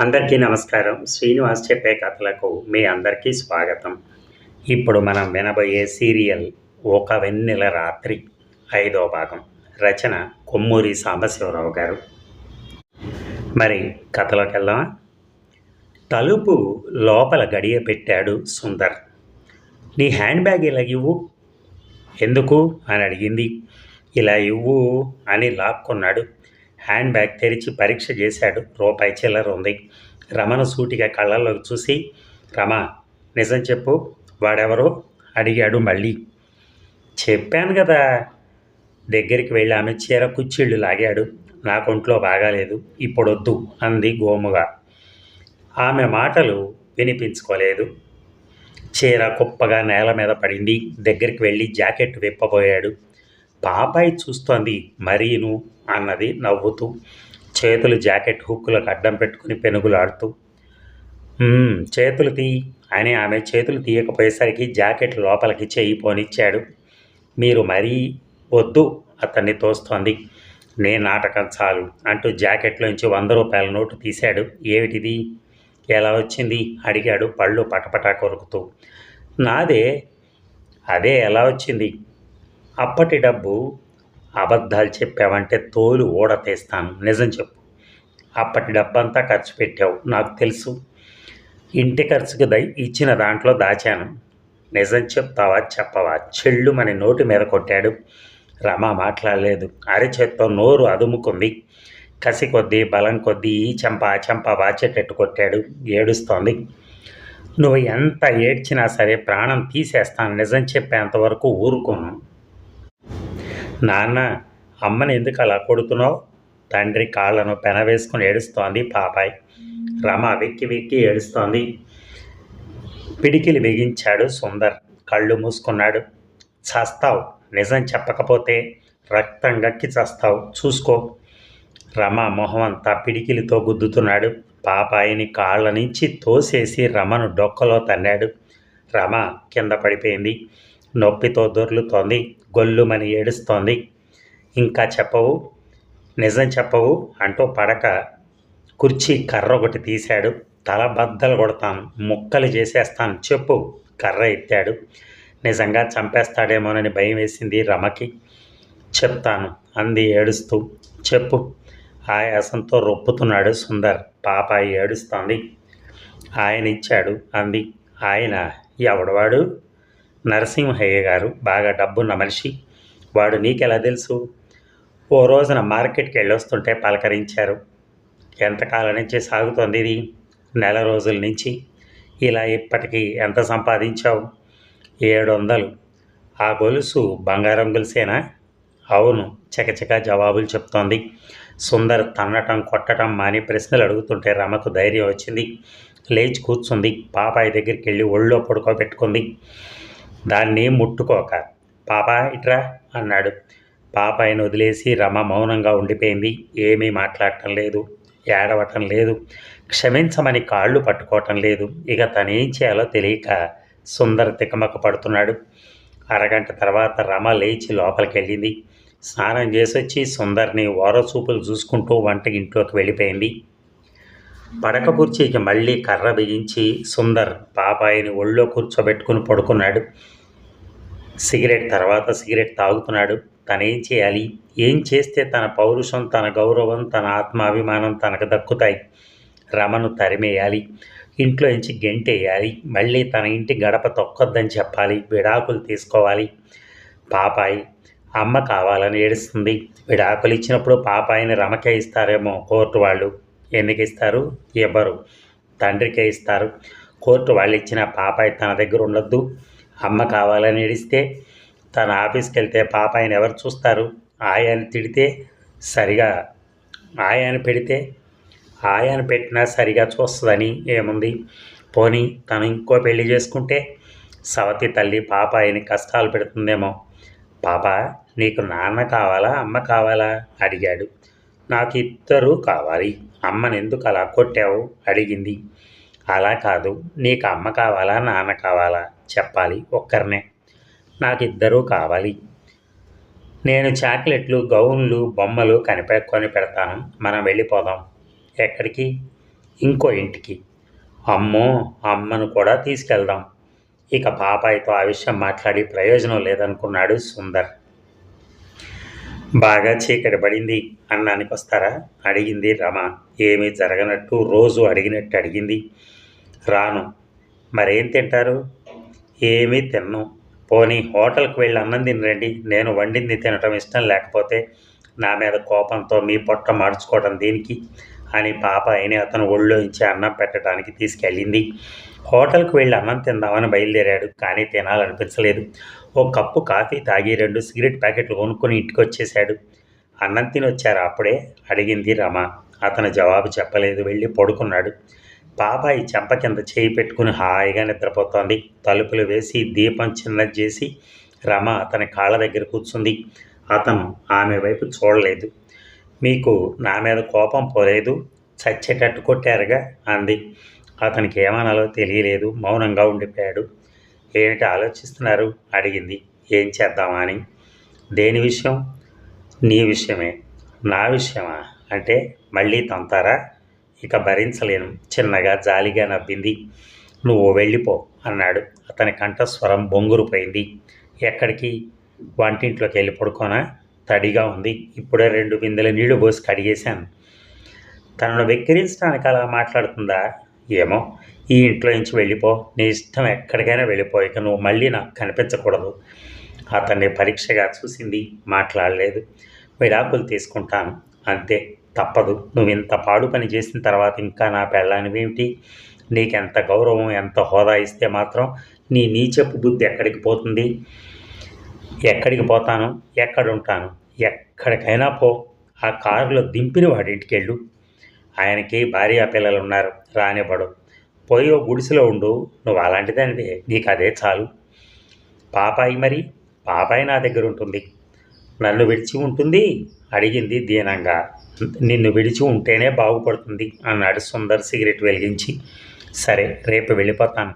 అందరికీ నమస్కారం. శ్రీనివాస్ చెప్పే కథలకు మీ అందరికీ స్వాగతం. ఇప్పుడు మనం వినబోయే సీరియల్ ఒక వెన్నెల రాత్రి ఐదో భాగం. రచన కొమ్మూరి సాంబశివరావు గారు. మరి కథలోకి వెళ్దామా? తలుపు లోపల గడియ పెట్టాడు సుందర్. నీ హ్యాండ్ బ్యాగ్ ఇలా ఇవ్వు. ఎందుకు? అని అడిగింది. ఇలా ఇవ్వు అని లాక్కున్నాడు హ్యాండ్ బ్యాగ్ తెరిచి పరీక్ష చేశాడు. రూపాయి చిల్లర ఉంది. రమణ సూటిగా కళ్ళల్లోకి చూసి రమ నిజం చెప్పు. వాడెవరో? అడిగాడు మళ్ళీ. చెప్పాను కదా. దగ్గరికి వెళ్ళి ఆమె చీర కుచ్చిళ్ళు లాగాడు. నాకొంట్లో బాగాలేదు. ఇప్పుడొద్దు అంది గోముగా. ఆమె మాటలు వినిపించుకోలేదు. చీర కుప్పగా నేల మీద పడింది. దగ్గరికి వెళ్ళి జాకెట్ విప్పబోయాడు. బాబాయ్ చూస్తోంది మరీను అన్నది నవ్వుతూ చేతులు జాకెట్ హుక్కులకు అడ్డం పెట్టుకుని పెనుగులాడుతూ. చేతులు తీ. అని ఆమె చేతులు తీయకపోయేసరికి జాకెట్ లోపలికి చేయి పోనిచ్చాడు. మీరు మరీ వద్దు అతన్ని తోస్తోంది. నే నాటకం చాలు అంటూ జాకెట్లోంచి వంద రూపాయల నోటు తీశాడు. ఏమిటిది? ఎలా వచ్చింది? అడిగాడు పళ్ళు పటపటా కొరుకుతూ. నాదే. అదే ఎలా వచ్చింది? అప్పటి డబ్బు అబద్ధాలు చెప్పావంటే తోలు ఊడ తీస్తాను. నిజం చెప్పు. అప్పటి డబ్బంతా ఖర్చు పెట్టావు. నాకు తెలుసు. ఇంటి ఖర్చుకు దై ఇచ్చిన దాంట్లో దాచాను. నిజం చెప్తావా చెప్పవా? చెళ్ళు మన నోటి మీద కొట్టాడు. రమ మాట్లాడలేదు. అరిచేత్తో నోరు అదుముకుంది. కసి కొద్దీ బలం కొద్దీ ఈ చెంప ఆ చెంప వాచేటట్టు కొట్టాడు. ఏడుస్తోంది. నువ్వు ఎంత ఏడ్చినా సరే ప్రాణం తీసేస్తాను. నిజం చెప్పేంతవరకు ఊరుకోను. నాన్న అమ్మని ఎందుకు అలా కొడుతున్నావు? తండ్రి కాళ్ళను పెనవేసుకుని ఏడుస్తోంది పాపాయ్. రమ వెక్కి వెక్కి ఏడుస్తోంది. పిడికిలి బిగించాడు సుందర్. కళ్ళు మూసుకున్నాడు. చస్తావు నిజం చెప్పకపోతే రక్తం గక్కి చస్తావు. చూసుకో. రమ మొహం అంతా పిడికిలితో గుద్దుతున్నాడు. పాపాయిని కాళ్ళ నుంచి తోసేసి రమను డొక్కలో తన్నాడు. రమ కింద పడిపోయింది. నొప్పితో దొర్లుతోంది. గొల్లుమని ఏడుస్తోంది. ఇంకా చెప్పవు నిజం చెప్పవు అంటూ పడక కుర్చీ కర్ర ఒకటి తీశాడు. తల బద్దలు కొడతాను ముక్కలు చేసేస్తాను చెప్పు కర్ర ఎత్తాడు. నిజంగా చంపేస్తాడేమోనని భయం వేసింది రమకి. చెప్తాను అంది ఏడుస్తూ. చెప్పు ఆయాసంతో రొప్పుతున్నాడు సుందర్. పాప ఏడుస్తోంది ఆయన ఇచ్చాడు అంది. ఆయన ఎవడవాడు? నరసింహయ్య గారు బాగా డబ్బున్న మనిషి. వాడు నీకెలా తెలుసు? ఓ రోజున మార్కెట్కి వెళ్ళొస్తుంటే పలకరించారు. ఎంతకాలం నుంచి సాగుతోంది ఇది? నెల రోజుల నుంచి. ఇలా ఇప్పటికీ ఎంత సంపాదించావు? ఏడు వందలు ఆ గొలుసు బంగారం గొలుసేనా? అవును చకచక జవాబులు చెప్తోంది. సుందర్ తన్నటం కొట్టడం మాని ప్రశ్నలు అడుగుతుంటే రమకు ధైర్యం వచ్చింది. లేచి కూర్చుంది. పాపాయి దగ్గరికి వెళ్ళి ఒళ్ళో పడుకోబెట్టుకుంది. దాన్ని ముట్టుకోక. పాప ఇట్రా అన్నాడు. పాపాయిని వదిలేసి రమ మౌనంగా ఉండిపోయింది. ఏమీ మాట్లాడటం లేదు. ఏడవటం లేదు. క్షమించమని కాళ్ళు పట్టుకోవటం లేదు. ఇక తనేం చేయాలో తెలియక సుందర్ తికమక పడుతున్నాడు. అరగంట తర్వాత రమ లేచి లోపలికి వెళ్ళింది స్నానం చేసి వచ్చి సుందర్ని ఓరచూపులు చూసుకుంటూ వంట ఇంట్లోకి వెళ్ళిపోయింది. పడక కుర్చీకి మళ్ళీ కర్ర బిగించి సుందర్ పాపాయిని ఒళ్ళో కూర్చోబెట్టుకుని పడుకున్నాడు. సిగరెట్ తర్వాత సిగరెట్ తాగుతున్నాడు. తనేం చేయాలి? ఏం చేస్తే తన పౌరుషం తన గౌరవం తన ఆత్మాభిమానం తనకు దక్కుతాయి? రమను తరిమేయాలి. ఇంట్లో నుంచి గెంటేయాలి. మళ్ళీ తన ఇంటి గడప తొక్కొద్దని చెప్పాలి. విడాకులు తీసుకోవాలి. పాపాయి అమ్మ కావాలని ఏడుస్తుంది. విడాకులు ఇచ్చినప్పుడు పాపాయిని రమకే ఇస్తారేమో కోర్టు వాళ్ళు. ఎందుకు ఇస్తారు? ఇవ్వరు తండ్రికే ఇస్తారు. కోర్టు వాళ్ళు ఇచ్చిన పాపాయి తన దగ్గర ఉండొద్దు. అమ్మ కావాలని ఏడిస్తే తన ఆఫీస్కి వెళ్తే పాపాయిని ఎవరు చూస్తారు? ఆయన తిడితే సరిగా ఆయన పెడితే ఆయన పెట్టినా సరిగా చూస్తుందని ఏముంది? పోనీ తను ఇంకో పెళ్ళి చేసుకుంటే సవతి తల్లి పాపాయిని కష్టాలు పెడుతుందేమో. పాప నీకు నాన్న కావాలా అమ్మ కావాలా? అడిగాడు. నాకు ఇద్దరు కావాలి. అమ్మని ఎందుకు అలా కొట్టావు? అడిగింది. అలా కాదు నీకు అమ్మ కావాలా నాన్న కావాలా? చెప్పాలి ఒక్కరినే. నాకు ఇద్దరూ కావాలి. నేను చాక్లెట్లు గౌన్లు బొమ్మలు కనిపె కొని పెడతాను మనం వెళ్ళిపోదాం. ఎక్కడికి? ఇంకో ఇంటికి. అమ్మో అమ్మను కూడా తీసుకెళ్దాం. ఇక పాపాయితో ఆ విషయం మాట్లాడి ప్రయోజనం లేదనుకున్నాడు సుందర్. బాగా చీకటి పడింది. అన్నానికి వస్తారా? అడిగింది రమ. ఏమీ జరగనట్టు రోజు అడిగినట్టు అడిగింది. రాను. మరేం తింటారు? ఏమీ తిన్ను. పోనీ హోటల్కి వెళ్ళి అన్నం తినరండి. నేను వండింది తినటం ఇష్టం లేకపోతే నా మీద కోపంతో మీ పొట్ట మార్చుకోవడం దీనికి? అని పాప అయిన అతను ఒళ్ళో ఇచ్చి అన్నం పెట్టడానికి తీసుకెళ్ళింది. హోటల్కి వెళ్ళి అన్నం తిందామని బయలుదేరాడు కానీ తినాలనిపించలేదు. ఓ కప్పు కాఫీ తాగి రెండు సిగరెట్ ప్యాకెట్లు కొనుక్కొని ఇంటికి వచ్చేశాడు అన్నం తిని వచ్చారు అప్పుడే? అడిగింది రమ. అతను జవాబు చెప్పలేదు వెళ్ళి పడుకున్నాడు. బాబాయి చెంప కింద చేయి పెట్టుకుని హాయిగా నిద్రపోతోంది. తలుపులు వేసి దీపం చిన్నది చేసి రమ అతని కాళ్ళ దగ్గర కూర్చుంది. అతను ఆమె వైపు చూడలేదు. మీకు నా మీద కోపం పోలేదు. చచ్చేటట్టు కొట్టారుగా అంది. అతనికి ఏమనాలో తెలియలేదు. మౌనంగా ఉండిపోయాడు. ఏమిటి ఆలోచిస్తున్నారు? అడిగింది. ఏం చేద్దామా అని. దేని విషయం? నీ విషయమే. నా విషయమా? అంటే మళ్ళీ తంతారా? ఇక భరించలేను. చిన్నగా జాలిగా నవ్వింది. నువ్వు వెళ్ళిపో అన్నాడు. అతని కంఠస్వరం బొంగురుపోయింది. ఎక్కడికి? వంటింట్లోకి వెళ్ళి పడుకోనా? తడిగా ఉంది. ఇప్పుడే రెండు బిందెల నీళ్ళు పోసి కడిగేశాను. తనను వెక్కిరించడానికి అలా మాట్లాడుతుందా? ఏమో ఈ ఇంట్లో నుంచి వెళ్ళిపో. నీ ఇష్టం ఎక్కడికైనా వెళ్ళిపో. ఇక నువ్వు మళ్ళీ నాకు కనిపించకూడదు. అతన్ని పరీక్షగా చూసింది. మాట్లాడలేదు. విడాకులు తీసుకుంటాను. అంతే. తప్పదు. నువ్వు ఇంత పాడు పని చేసిన తర్వాత ఇంకా నా పెళ్ళానివేమిటి? నీకెంత గౌరవం ఎంత హోదా ఇస్తే మాత్రం నీ నీచపు బుద్ధి ఎక్కడికి పోతుంది? ఎక్కడికి పోతాను? ఎక్కడుంటాను? ఎక్కడికైనా పో. ఆ కారులో దింపిన వాడింటికి వెళ్ళు ఆయనకి భార్య పిల్లలు ఉన్నారు రానివ్వడు. పోయి ఓ గుడిసెలో ఉండు. నువ్వు అలాంటిదానివే. నీకు అదే చాలు. పాపాయి మరి? పాపాయి నా దగ్గర ఉంటుంది నన్ను విడిచి ఉంటుంది? అడిగింది దీనంగా. నిన్ను విడిచి ఉంటేనే బాగుపడుతుంది అన్నాడు సుందర్ సిగరెట్ వెలిగించి. సరే రేపు వెళ్ళిపోతాను.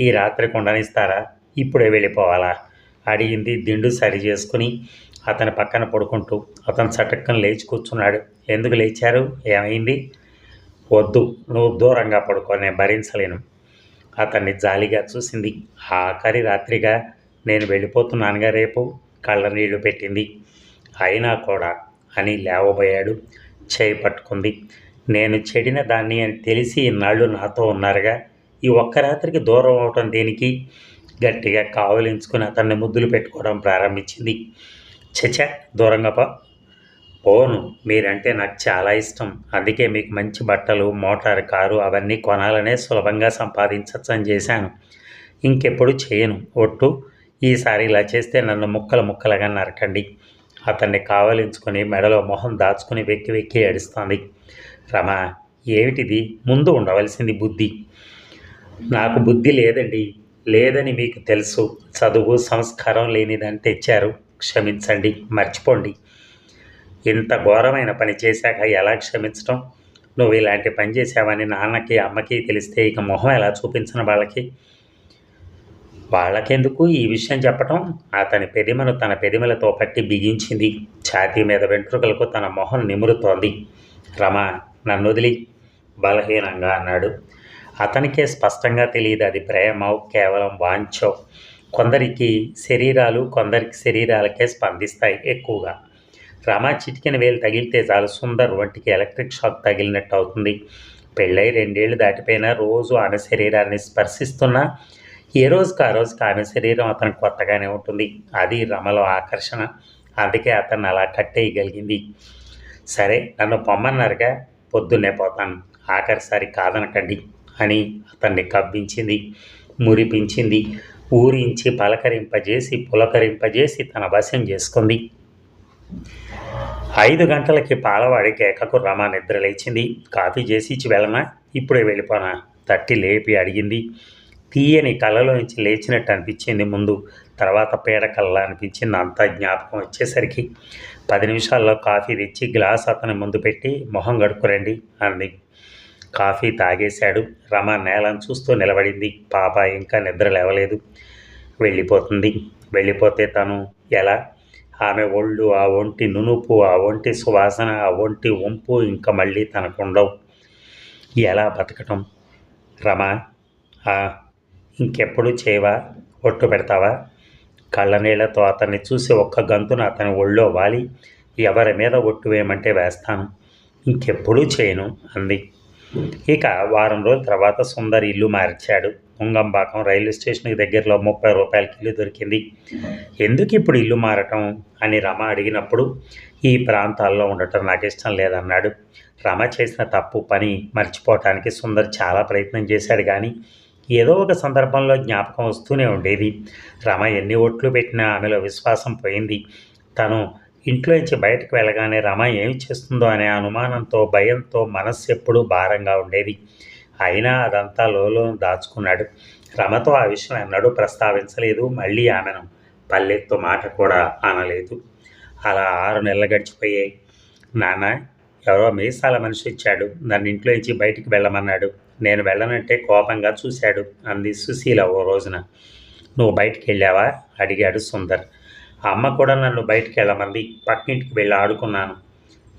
ఈ రాత్రి కొండనిస్తారా? ఇప్పుడే వెళ్ళిపోవాలా? అడిగింది దిండు సరి చేసుకుని అతని పక్కన పడుకుంటూ. అతను చటక్కన లేచి కూర్చున్నాడు. ఎందుకు లేచారు? ఏమైంది? వద్దు నువ్వు దూరంగా పడుకో నేను భరించలేను. అతన్ని జాలిగా చూసింది. ఆఖరి రాత్రిగా నేను వెళ్ళిపోతున్నానుగా రేపు? కళ్ళ నీళ్ళు పెట్టింది. అయినా కూడా అని లేవబోయాడు. చేయి పట్టుకుంది. నేను చెడిన దాన్ని అని తెలిసి ఇన్నాళ్ళు నాతో ఉన్నారుగా. ఈ ఒక్క రాత్రికి దూరం అవటం దేనికి? గట్టిగా కావలించుకుని అతన్ని ముద్దులు పెట్టుకోవడం ప్రారంభించింది. చచ దూరంగా పా. పోను మీరంటే నాకు చాలా ఇష్టం. అందుకే మీకు మంచి బట్టలు మోటార్ కారు అవన్నీ కొనాలనే సులభంగా సంపాదించచ్చని చేశాను. ఇంకెప్పుడు చేయను. ఒట్టు ఈసారి ఇలా చేస్తే నన్ను ముక్కలు ముక్కలుగా నరకండి. అతన్ని కావలించుకొని మెడలో మొహం దాచుకుని వెక్కి వెక్కి ఏడుస్తోంది. రమ ఏమిటిది? ముందు ఉండవలసింది బుద్ధి. నాకు బుద్ధి లేదండి. లేదని మీకు తెలుసు. చదువు సంస్కారం లేనిదని తెచ్చారు. క్షమించండి మర్చిపోండి. ఇంత ఘోరమైన పని చేశాక ఎలా క్షమించడం నువ్వు ఇలాంటి పని చేసావని నాన్నకి అమ్మకి తెలిస్తే ఇక మొహం ఎలా చూపించిన వాళ్ళకి? వాళ్ళకెందుకు ఈ విషయం చెప్పటం? అతని పెదిమను తన పెదిమలతో పట్టి బిగించింది. ఛాతీ మీద వెంట్రుకలకు తన మొహం నిమురుతోంది. రమ నన్ను వదిలి బలహీనంగా అన్నాడు. అతనికే స్పష్టంగా తెలియదు అది ప్రేమ కేవలం వాంఛో. కొందరికి శరీరాలు కొందరికి శరీరాలకే స్పందిస్తాయి ఎక్కువగా. రమ చిటికిన వేలు తగిలితే చాలు సుందర్ వంటికి ఎలక్ట్రిక్ షాక్ తగిలినట్టు అవుతుంది. పెళ్ళై రెండేళ్ళు దాటిపోయినా రోజు ఆమె శరీరాన్ని స్పర్శిస్తున్నా ఏ రోజుకు ఆ రోజుకు ఆమె శరీరం అతను కొత్తగానే ఉంటుంది. అది రమలో ఆకర్షణ. అందుకే అతను అలా కట్టేయగలిగింది. సరే నన్ను పొమ్మన్నారుగా? పొద్దున్నే పోతాను. ఆఖరిసారి కాదనకండి అని అతన్ని కవ్వించింది మురిపించింది ఊరించి పలకరింపజేసి పులకరింపజేసి తన వశం చేసుకుంది. ఐదు గంటలకి పాలవాడి కేకకు రమ నిద్ర లేచింది కాఫీ చేసి ఇచ్చి వెళ్ళనా? ఇప్పుడే వెళ్ళిపోనా? తట్టి లేపి అడిగింది. తీయని కళ్ళలోంచి లేచినట్టు అనిపించింది ముందు. తర్వాత పీడ కళ్ళ అనిపించింది. అంతా జ్ఞాపకం వచ్చేసరికి పది నిమిషాల్లో కాఫీ తెచ్చి గ్లాస్ అతని ముందు పెట్టి మొహం కడుక్కురండి అంది. కాఫీ తాగేశాడు. రమ నేలను చూస్తూ నిలబడింది. పాప ఇంకా నిద్ర లేవలేదు. వెళ్ళిపోతుంది. వెళ్ళిపోతే తను ఎలా? ఆమె ఒళ్ళు ఆ ఒంటి నునుపు ఆ ఒంటి సువాసన ఆ ఒంటి వంపు ఇంకా మళ్ళీ తనకుండవు. ఎలా బతకటం? రమ ఇంకెప్పుడు చేయవా? ఒట్టు పెడతావా? కళ్ళనీళ్ళతో అతన్ని చూసి ఒక్క గంతున అతని ఒళ్ళో వాలి. ఎవరి మీద ఒట్టు వేయమంటే వేస్తాను. ఇంకెప్పుడూ చేయను అంది. ఇక వారం రోజుల తర్వాత సుందర్ ఇల్లు మార్చాడు. ముంగంబాకం రైల్వే స్టేషన్కి దగ్గరలో ముప్పై రూపాయలకి ఇల్లు దొరికింది. ఎందుకు ఇప్పుడు ఇల్లు మారటం? అని రమ అడిగినప్పుడు ఈ ప్రాంతాల్లో ఉండటం నాకు ఇష్టం లేదన్నాడు. రమ చేసిన తప్పు పని మర్చిపోవటానికి సుందర్ చాలా ప్రయత్నం చేశాడు కానీ ఏదో ఒక సందర్భంలో జ్ఞాపకం వస్తూనే ఉండేది. రమ ఎన్ని ఓట్లు పెట్టినా ఆమెలో విశ్వాసం పోయింది. తను ఇంట్లోంచి బయటకు వెళ్ళగానే రమ ఏమి చేస్తుందో అనే అనుమానంతో భయంతో మనస్సు ఎప్పుడూ భారంగా ఉండేది. అయినా అదంతా లోలో దాచుకున్నాడు. రమతో ఆ విషయం ఎన్నడూ ప్రస్తావించలేదు. మళ్ళీ ఆమెను పల్లెత్తు మాట కూడా అనలేదు. అలా ఆరు నెలలు గడిచిపోయాయి. నాన్న ఎవరో మీసాల మనిషి వచ్చాడు. నన్ను ఇంట్లో నుంచి బయటికి వెళ్ళమన్నాడు. నేను వెళ్ళనంటే కోపంగా చూశాడు. అంది సుశీల ఓ రోజున. నువ్వు బయటికి వెళ్ళావా? అడిగాడు సుందర్. అమ్మ కూడా నన్ను బయటికి వెళ్ళమంది. పక్కింటికి వెళ్ళి ఆడుకున్నాను.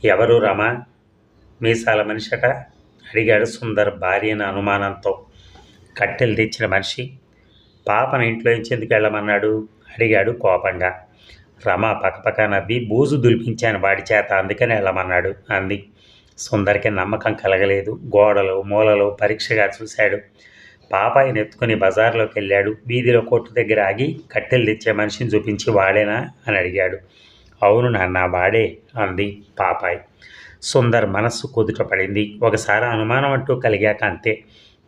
ఎవరు రమ? మీసాల మనిషట? అడిగాడు సుందర్ భార్యను అనుమానంతో. కట్టెలు తెచ్చిన మనిషి. పాపను ఇంట్లో నుంచి ఎందుకు వెళ్ళమన్నాడు? అడిగాడు కోపంగా. రమ పక్కపక్క నవ్వి బూజు దులిపించాను వాడి చేత అందుకని వెళ్ళమన్నాడు అంది. సుందరికి నమ్మకం కలగలేదు. గోడలు మూలలు పరీక్షగా చూశాడు. పాపాయిని ఎత్తుకుని బజార్లోకి వెళ్ళాడు. వీధిలో కొట్టు దగ్గర ఆగి కట్టెలు తెచ్చే మనిషిని చూపించి వాడేనా? అని అడిగాడు. అవును నాన్న వాడే అంది పాపాయ్. సుందర్ మనస్సు కుదుట పడింది. ఒకసారి అనుమానం అంటూ కలిగాక అంతే.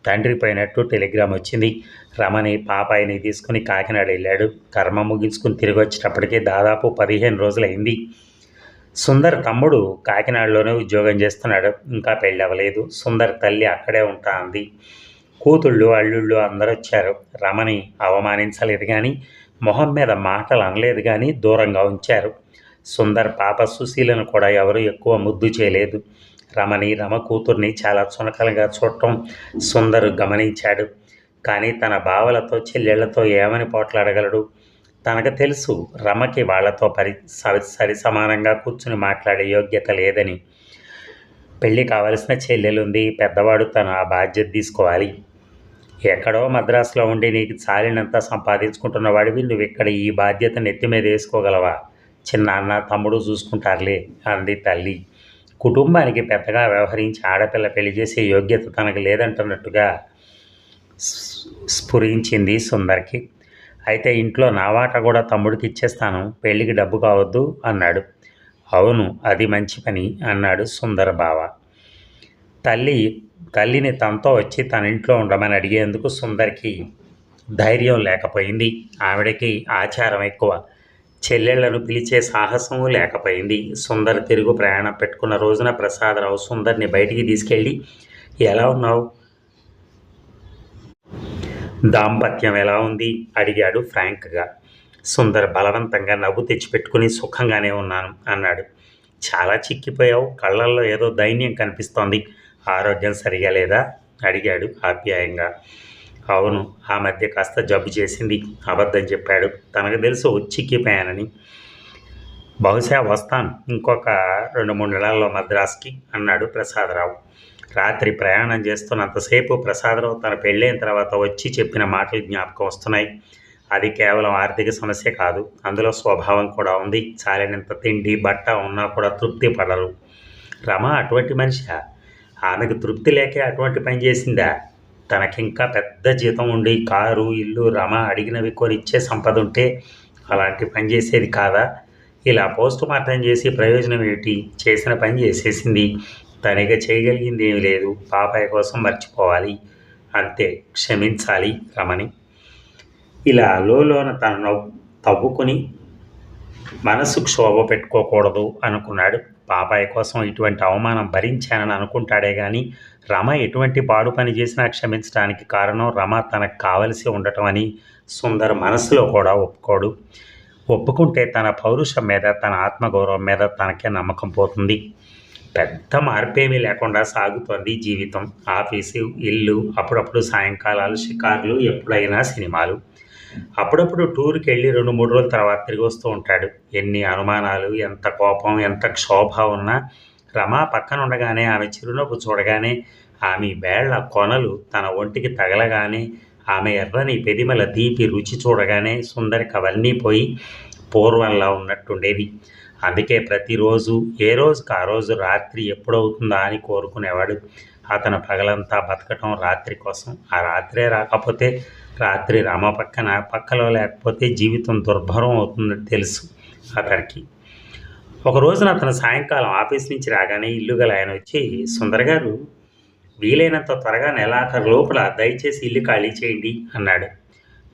తండ్రి పోయినట్టు టెలిగ్రామ్ వచ్చింది. రమణి పాపాయిని తీసుకుని కాకినాడ వెళ్ళాడు. కర్మ ముగించుకుని తిరిగి వచ్చేటప్పటికే దాదాపు పదిహేను రోజులైంది. సుందర్ తమ్ముడు కాకినాడలోనే ఉద్యోగం చేస్తున్నాడు. ఇంకా పెళ్ళి అవ్వలేదు. సుందర్ తల్లి అక్కడే ఉంటా అంది కూతుళ్ళు అల్లుళ్ళు అందరూ వచ్చారు. రమణి అవమానించలేదు కానీ మొహం మీద మాటలు అనలేదు కానీ దూరంగా ఉంచారు. సుందర్ పాప సుశీలను కూడా ఎవరు ఎక్కువ ముద్దు చేయలేదు. రమణి రమ కూతుర్ని చాలా చునకలుగా చూడటం సుందర్ గమనించాడు. కానీ తన బావలతో చెల్లెళ్ళతో ఏమని పోట్లాడగలడు? తనకు తెలుసు రమకి వాళ్ళతో పరి సరి సరి సమానంగా కూర్చుని మాట్లాడే యోగ్యత లేదని. పెళ్ళి కావలసిన చెల్లెలుంది పెద్దవాడు తను ఆ బాధ్యత తీసుకోవాలి. ఎక్కడో మద్రాసులో ఉండి నీకు చాలినంత సంపాదించుకుంటున్న వాడివి నువ్వు ఇక్కడ ఈ బాధ్యత నెత్తి మీద వేసుకోగలవా? చిన్న అన్న తమ్ముడు చూసుకుంటారులే అంది తల్లి. కుటుంబానికి పెద్దగా వ్యవహరించి ఆడపిల్ల పెళ్ళి చేసే యోగ్యత తనకు లేదంటున్నట్టుగా స్ఫురించింది సుందర్కి. అయితే ఇంట్లో నా వాట కూడా తమ్ముడికి ఇచ్చేస్తాను పెళ్ళికి డబ్బు కావద్దు అన్నాడు. అవును అది మంచి పని అన్నాడు సుందర బావ. తల్లి తల్లిని తనతో వచ్చి తన ఇంట్లో ఉండమని అడిగేందుకు సుందర్కి ధైర్యం లేకపోయింది. ఆవిడకి ఆచారం ఎక్కువ. చెల్లెళ్ళను పిలిచే సాహసము లేకపోయింది. సుందర్ తిరుగు ప్రయాణం పెట్టుకున్న రోజున ప్రసాదరావు సుందర్ని బయటికి తీసుకెళ్ళి ఎలా ఉన్నావు? దాంపత్యం ఎలా ఉంది? అడిగాడు ఫ్రాంక్గా. సుందర్ బలవంతంగా నవ్వు తెచ్చిపెట్టుకుని సుఖంగానే ఉన్నాను అన్నాడు. చాలా చిక్కిపోయావు. కళ్ళల్లో ఏదో దైన్యం కనిపిస్తోంది. ఆరోగ్యం సరిగా లేదా? అడిగాడు ఆప్యాయంగా. అవును ఆ మధ్య కాస్త జబ్బు చేసింది అబద్ధం చెప్పాడు. తనకు తెలుసు చిక్కిపోయానని. బహుశా వస్తాను ఇంకొక రెండు మూడు నెలల్లో మద్రాస్కి అన్నాడు ప్రసాదరావు. రాత్రి ప్రయాణం చేస్తున్నంతసేపు ప్రసాదరావు తన పెళ్ళైన తర్వాత వచ్చి చెప్పిన మాటలు జ్ఞాపకం వస్తున్నాయి. అది కేవలం ఆర్థిక సమస్య కాదు. అందులో స్వభావం కూడా ఉంది. చాలినంత తిండి బట్ట ఉన్నా కూడా తృప్తి పడరు. రమ అటువంటి మనిషి? ఆమెకు తృప్తి లేకే అటువంటి పని చేసిందా? తనకింకా పెద్ద జీతం ఉండి కారు ఇల్లు రమ అడిగినవి కొని ఇచ్చే సంపద ఉంటే అలాంటి పని చేసేది కాదా? ఇలా పోస్ట్ మార్టం చేసి ప్రయోజనం ఏమిటి? చేసిన పని చేసేసింది. తనిగా చేయగలిగింది ఏమీ లేదు. పాపాయ కోసం మర్చిపోవాలి. అంతే క్షమించాలి రమని ఇలా లోన తనను తవ్వుకొని మనసు క్షోభ పెట్టుకోకూడదు అనుకున్నాడు. బాబాయ్ కోసం ఇటువంటి అవమానం భరించానని అనుకుంటాడే కానీ రమ ఎటువంటి పాడు పని చేసినా క్షమించడానికి కారణం రమ తనకు కావలసి ఉండటం అని సుందర్ మనసులో కూడా ఒప్పుకోడు. ఒప్పుకుంటే తన పౌరుషం మీద తన ఆత్మగౌరవం మీద తనకే నమ్మకం పోతుంది. పెద్ద మార్పేమీ లేకుండా సాగుతోంది జీవితం. ఆఫీసు ఇల్లు అప్పుడప్పుడు సాయంకాలాలు షికార్లు ఎప్పుడైనా సినిమాలు. అప్పుడప్పుడు టూర్కి వెళ్ళి రెండు మూడు రోజుల తర్వాత తిరిగి వస్తూ ఉంటాడు. ఎన్ని అనుమానాలు ఎంత కోపం ఎంత క్షోభ ఉన్నా రమా పక్కన ఉండగానే ఆమె చిరునవ్వు చూడగానే ఆమె వేళ్ళ కొనలు తన ఒంటికి తగలగానే ఆమె ఎర్రని పెదిమల తీపి రుచి చూడగానే సుందరికి అవన్నీ పోయి పూర్వంలా ఉన్నట్టుండేది. అందుకే ప్రతిరోజు ఏ రోజుకి ఆ రోజు రాత్రి ఎప్పుడవుతుందా అని కోరుకునేవాడు. అతను పగలంతా బతకటం రాత్రి కోసం. ఆ రాత్రే రాకపోతే రాత్రి రామ పక్కన పక్కలో లేకపోతే జీవితం దుర్భరం అవుతుందని తెలుసు అతనికి. ఒక రోజున అతను సాయంకాలం ఆఫీస్ నుంచి రాగానే ఇల్లు గల ఆయన వచ్చి సుందర్ గారు వీలైనంత త్వరగా నెలాఖరు లోపల దయచేసి ఇల్లు ఖాళీ చేయండి అన్నాడు.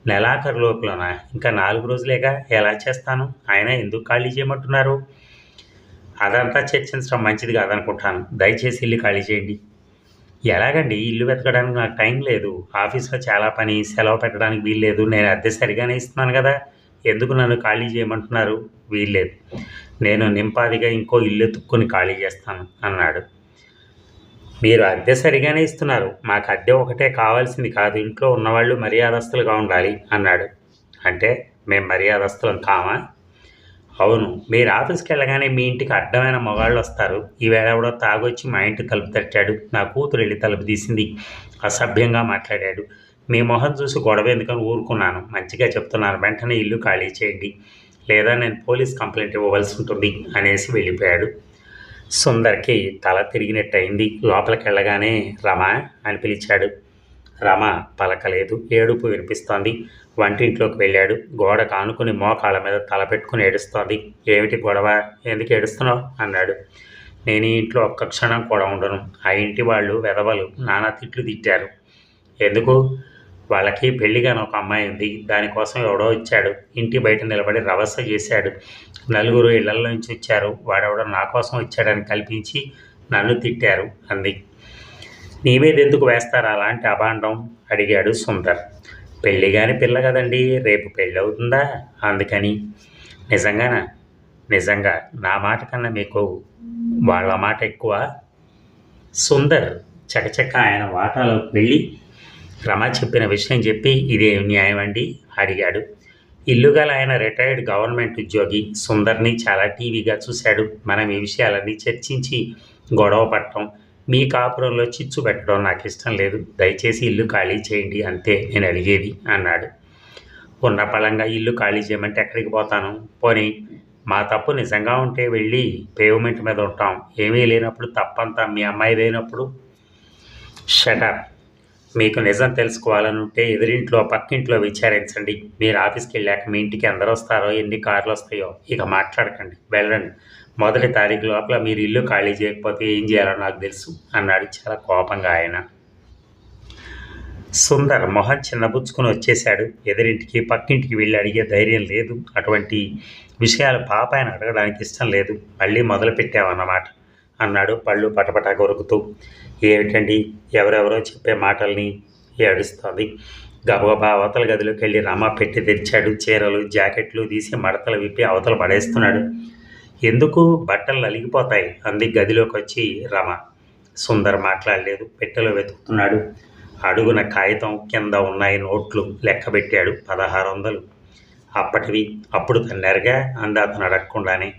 నెలాఖరు లోపలనా ఇంకా నాలుగు రోజులేగా? ఎలా చేస్తాను? ఆయన ఎందుకు ఖాళీ చేయమంటున్నారు? అదంతా చర్చించడం మంచిది కాదనుకుంటాను. దయచేసి ఇల్లు ఖాళీ చేయండి. ఎలాగండి? ఇల్లు వెతకడానికి నాకు టైం లేదు. ఆఫీస్లో చాలా పని సెలవు పెట్టడానికి వీల్లేదు. నేను అద్దె సరిగానే ఇస్తున్నాను కదా? ఎందుకు నన్ను ఖాళీ చేయమంటున్నారు? వీల్లేదు. నేను నింపాదిగా ఇంకో ఇల్లు ఎత్తుక్కొని ఖాళీ చేస్తాను అన్నాడు. మీరు అద్దె సరిగానే ఇస్తున్నారు. మాకు అద్దె ఒకటే కావాల్సింది కాదు. ఇంట్లో ఉన్నవాళ్ళు మర్యాదస్తులుగా ఉండాలి అన్నాడు. అంటే మేము మర్యాదస్తులం కామా? అవును. మీరు ఆఫీస్కి వెళ్ళగానే మీ ఇంటికి అడ్డమైన మగాళ్ళు వస్తారు. ఈవేళ ఎవడో తాగొచ్చి మా ఇంటి తలుపు తట్టాడు. నా కూతురు వెళ్ళి తలుపు తీసింది. అసభ్యంగా మాట్లాడాడు. మీ మొహం చూసి గొడవ ఎందుకని ఊరుకున్నాను. మంచిగా చెప్తున్నాను. వెంటనే ఇల్లు ఖాళీ చేయండి. లేదా నేను పోలీస్ కంప్లైంట్ ఇవ్వవలసి ఉంటుంది అనేసి వెళ్ళిపోయాడు. సుందర్కి తల తిరిగినట్టు అయింది లోపలికి వెళ్ళగానే రమ అని పిలిచాడు. రమ పలకలేదు. ఏడుపు వినిపిస్తోంది. వంటింట్లోకి వెళ్ళాడు. గోడ కానుకుని మోకాళ్ళ మీద తల పెట్టుకుని ఏడుస్తోంది. ఏమిటి గొడవ? ఎందుకు ఏడుస్తున్నావు? అన్నాడు. నేను ఈ ఇంట్లో ఒక్క క్షణం కూడా ఉండను. ఆ ఇంటి వాళ్ళు వెధవలు నానా తిట్లు తిట్టారు. ఎందుకు? వాళ్ళకి పెళ్ళిగాని ఒక అమ్మాయి ఉంది దానికోసం ఎవడో వచ్చాడు ఇంటి బయట నిలబడి రవస చేశాడు. నలుగురు ఇళ్ళలో నుంచి వచ్చారు వాడెవడో నా కోసం వచ్చాడని కల్పించి నన్ను తిట్టారు అంది. నీ మీద ఎందుకు వేస్తారు అలాంటి అభాండం? అడిగాడు సుందర్. పెళ్ళి కాని పిల్ల కదండి రేపు పెళ్ళి అవుతుందా అందుకని. నిజంగానా? నిజంగా నా మాట కన్నా మీకు వాళ్ళ మాట ఎక్కువ? సుందర్ చకచక ఆయన వాటాలోకి వెళ్ళి రమ చెప్పిన విషయం చెప్పి ఇదే న్యాయం అండి అడిగాడు. ఇల్లుగల ఆయన రిటైర్డ్ గవర్నమెంట్ ఉద్యోగి సుందర్ని చాలా టీవీగా చూశాడు. మనం ఈ విషయాలన్నీ చర్చించి గొడవ పడటం మీ కాపురంలో చిచ్చు పెట్టడం నాకు ఇష్టం లేదు. దయచేసి ఇల్లు ఖాళీ చేయండి అంతే నేను అడిగేది అన్నాడు. ఉన్న పళంగా ఇల్లు ఖాళీ చేయమంటే ఎక్కడికి పోతాను? పోనీ మా తప్పు నిజంగా ఉంటే వెళ్ళి పేవ్మెంట్ మీద ఉంటాం. ఏమీ లేనప్పుడు తప్పంతా మీ అమ్మాయి లేనప్పుడు. షటప్ మీకు నిజం తెలుసుకోవాలని ఉంటే ఎదురింట్లో పక్కింట్లో విచారించండి. మీరు ఆఫీస్కి వెళ్ళాక మీ ఇంటికి అందరూ వస్తారో ఎన్ని కార్లు వస్తాయో ఇక మాట్లాడకండి. వెళ్ళండి. మొదటి తారీఖు లోపల మీరు ఇల్లు ఖాళీ చేయకపోతే ఏం చేయాలో నాకు తెలుసు అన్నాడు చాలా కోపంగా ఆయన. సుందర్ మొహం చిన్నబుచ్చుకుని వచ్చేశాడు. ఎదురింటికి పక్కింటికి వెళ్ళి అడిగే ధైర్యం లేదు. అటువంటి విషయాలు పాప ఆయన అడగడానికి ఇష్టం లేదు. మళ్ళీ మొదలుపెట్టామన్నమాట అన్నాడు పళ్ళు పటపటా కొరుకుతూ. ఏమిటండి? ఎవరెవరో చెప్పే మాటల్ని ఏడుస్తోంది. గబగబా అవతల గదిలోకి వెళ్ళి రమ పెట్టి తెరిచాడు. చీరలు జాకెట్లు తీసి మడతలు విప్పి అవతలు పడేస్తున్నాడు. ఎందుకు? బట్టలు అలిగిపోతాయి అంది గదిలోకి వచ్చి రమ. సుందర్ మాట్లాడలేదు. పెట్టెలో వెతుకుతున్నాడు. అడుగున కాగితం కింద ఉన్నాయి నోట్లు లెక్క పెట్టాడు పదహారు వందలు అప్పటివి? అప్పుడు తన్నెరగా అంది. అతను అడగకుండానే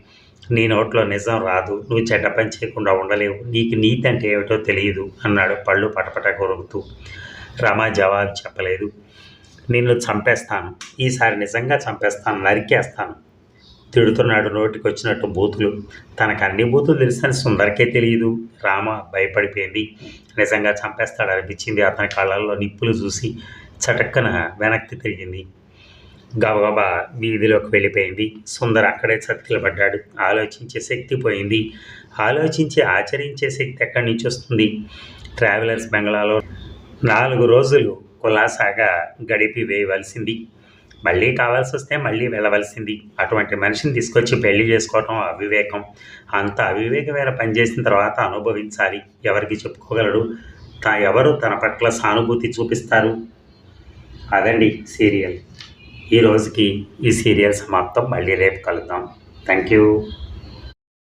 నీ నోట్లో నిజం రాదు నువ్వు చెడ్డ పని చేయకుండా ఉండలేవు నీకు నీతి అంటే ఏమిటో తెలియదు అన్నాడు పళ్ళు పటపట కొరుకుతూ రమ జవాబు చెప్పలేదు. నిన్ను చంపేస్తాను. ఈసారి నిజంగా చంపేస్తాను నరికేస్తాను. తిడుతున్నాడు నోటికి వచ్చినట్టు బూతులు. తనకు అన్ని బూతులు తెలుసని సుందరికే తెలియదు. రామ భయపడిపోయింది. నిజంగా చంపేస్తాడు అనిపించింది అతని కళ్ళల్లో నిప్పులు చూసి చటక్కన వెనక్కి తిరిగింది. గబగబా వీధిలోకి వెళ్ళిపోయింది. సుందర్ అక్కడే చతికిలబడ్డాడు. ఆలోచించే శక్తి పోయింది. ఆలోచించి ఆచరించే శక్తి ఎక్కడి నుంచి వస్తుంది? ట్రావెలర్స్ బంగ్లాలో నాలుగు రోజులు కులాసాగా గడిపి వేయవలసింది. మళ్ళీ కావాల్సి వస్తే మళ్ళీ వెళ్ళవలసింది. అటువంటి మనిషిని తీసుకొచ్చి పెళ్ళి చేసుకోవటం అవివేకం. అంత అవివేకమైన పని చేసిన తర్వాత అనుభవించాలి. ఎవరికి చెప్పుకోగలడు? తా ఎవరు తన పట్ల సానుభూతి చూపిస్తారు? అదండి సీరియల్. ఈ రోజుకి ఈ సీరియల్ సమాప్తం. మళ్ళీ రేపు కలుద్దాం. Thank you